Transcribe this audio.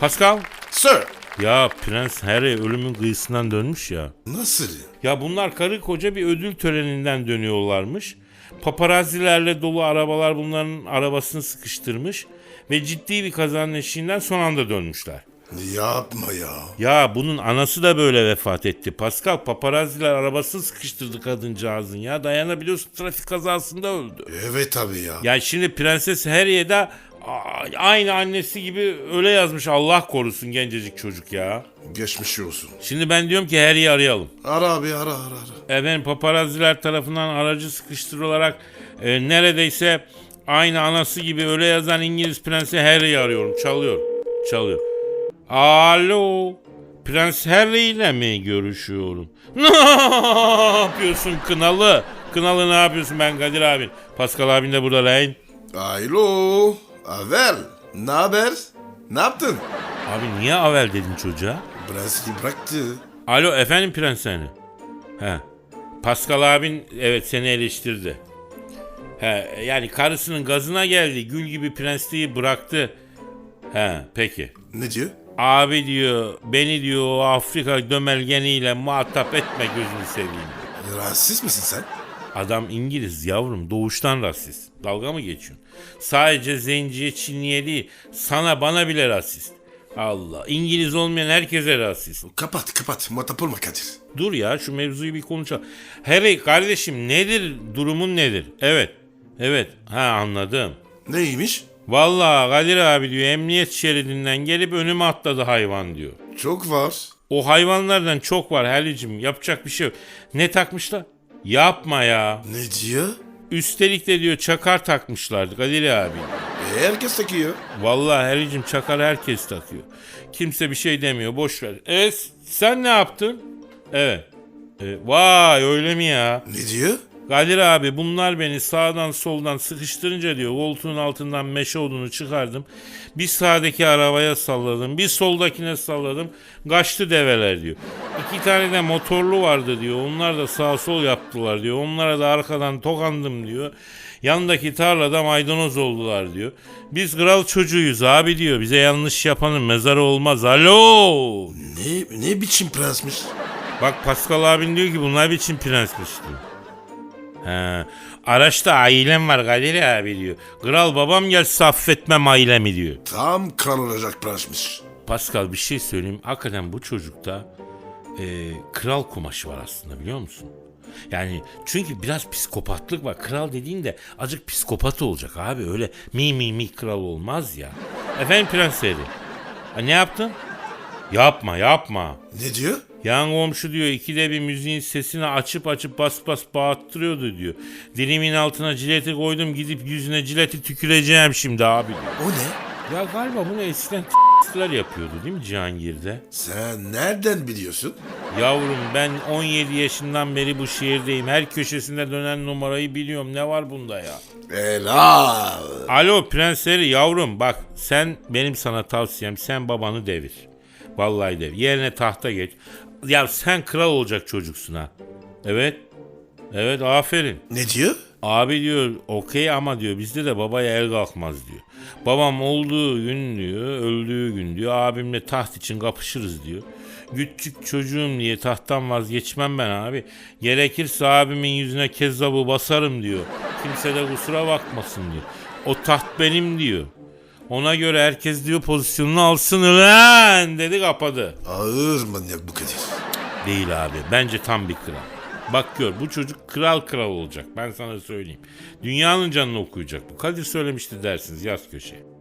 Pascal. Sir. Ya Prens Harry ölümün kıyısından dönmüş ya. Nasıl? Ya bunlar karı koca bir ödül töreninden dönüyorlarmış. Paparazzilerle dolu arabalar bunların arabasını sıkıştırmış. Ve ciddi bir kazanın eşiğinden son anda dönmüşler. Yapma ya. Ya bunun anası da böyle vefat etti. Pascal paparazziler arabasını sıkıştırdı kadıncağızın ya. Dayanabiliyorsun trafik kazasında öldü. Evet tabii ya. Ya şimdi Prenses Harry'e de aynı annesi gibi öyle yazmış Allah korusun gencecik çocuk ya. Geçmiş olsun. Şimdi ben diyorum ki Harry'i arayalım. Ara abi ara ara ara. Efendim paparazziler tarafından aracı sıkıştırılarak e, neredeyse aynı anası gibi öyle yazan İngiliz Prensi Harry'i arıyorum. Çalıyor. Çalıyor. Alo. Prens Harry ile mi görüşüyorum? Ne yapıyorsun Kınalı? Kınalı ne yapıyorsun ben Kadir abin? Pascal abin de burada lan. Alo. Avel. Ne haber? Ne yaptın? Abi niye avel dedin çocuğa? Brezilya bıraktı. Alo efendim Prens Harry. He. Pascal abin evet seni eleştirdi. He, yani karısının gazına geldi. Gül gibi prensliği bıraktı. He, peki. Ne diyor? Abi diyor beni diyor Afrika dömelgeniyle muhatap etme gözünü seveyim. Rahatsız mısın sen? Adam İngiliz yavrum doğuştan rasist. Dalga mı geçiyorsun? Sadece zenciye Çinliye değil sana bana bile rasist. Allah İngiliz olmayan herkese rasist. Kapat kapat. Muhatap olma Kadir. Dur ya şu mevzuyu bir konuşalım. Harry kardeşim nedir durumun nedir? Evet. Evet. Ha anladım. Neymiş? Vallahi Kadir abi diyor emniyet şeridinden gelip önüme atladı hayvan diyor. Çok var. O hayvanlardan çok var Halil'cim yapacak bir şey yok. Ne takmışlar? Yapma ya. Ne diyor? Üstelik de diyor çakar takmışlardı Kadir abi. E, herkes takıyor. Vallahi Halil'cim çakar herkes takıyor. Kimse bir şey demiyor boş ver. E sen ne yaptın? Evet. E, vay öyle mi ya? Ne diyor? Kadir abi bunlar beni sağdan soldan sıkıştırınca diyor koltuğun altından meşe odunu çıkardım. Bir sağdaki arabaya salladım bir soldakine salladım kaçtı develer diyor. İki tane de motorlu vardı diyor onlar da sağ sol yaptılar diyor. Onlara da arkadan tokandım diyor. Yandaki tarlada maydanoz oldular diyor. Biz kral çocuğuyuz abi diyor. Bize yanlış yapanın mezarı olmaz. Alo. Ne, ne biçim prensmiş? Bak Pascal abin diyor ki bunlar biçim prensmiş diyor. He. Araçta ailem var Kadir abi diyor. Kral babam gelse affetmem ailemi diyor. Tam kral olacak prensmiş. Pascal bir şey söyleyeyim. Hakikaten bu çocukta e, kral kumaşı var aslında biliyor musun? Yani çünkü biraz psikopatlık var. Kral dediğin de azıcık psikopat olacak abi. Öyle mi mi mi kral olmaz ya. Efendim Prens. Ha, ne yaptın? Yapma yapma. Ne diyor? Yan komşu diyor ikide bir müziğin sesini açıp açıp bas bas bağırttırıyordu diyor. Dilimin altına cileti koydum gidip yüzüne cileti tüküreceğim şimdi abi diyor. O ne? Ya galiba bunu eskiden t***ler yapıyordu değil mi Cihangir'de? Sen nereden biliyorsun? Yavrum ben 17 yaşından beri bu şehirdeyim. Her köşesinde dönen numarayı biliyorum. Ne var bunda ya? Helal. Alo Prens Harry yavrum bak sen benim sana tavsiyem sen babanı devir. Vallahi devir. Yerine tahta geç. Ya sen kral olacak çocuksun ha. Evet. Evet aferin. Ne diyor? Abi diyor okey ama diyor bizde de babaya el kalkmaz diyor. Babam olduğu gün diyor öldüğü gün diyor abimle taht için kapışırız diyor. Küçük çocuğum diye tahttan vazgeçmem ben abi. Gerekirse abimin yüzüne kezzabı basarım diyor. Kimse de kusura bakmasın diyor. O taht benim diyor. Ona göre herkes diyor pozisyonunu alsın lan dedi kapadı. Ağır manyak bu Kadir. Değil abi. Bence tam bir kral. Bak gör bu çocuk kral kral olacak. Ben sana söyleyeyim. Dünyanın canını okuyacak bu. Kadir söylemişti dersiniz yaz köşeye.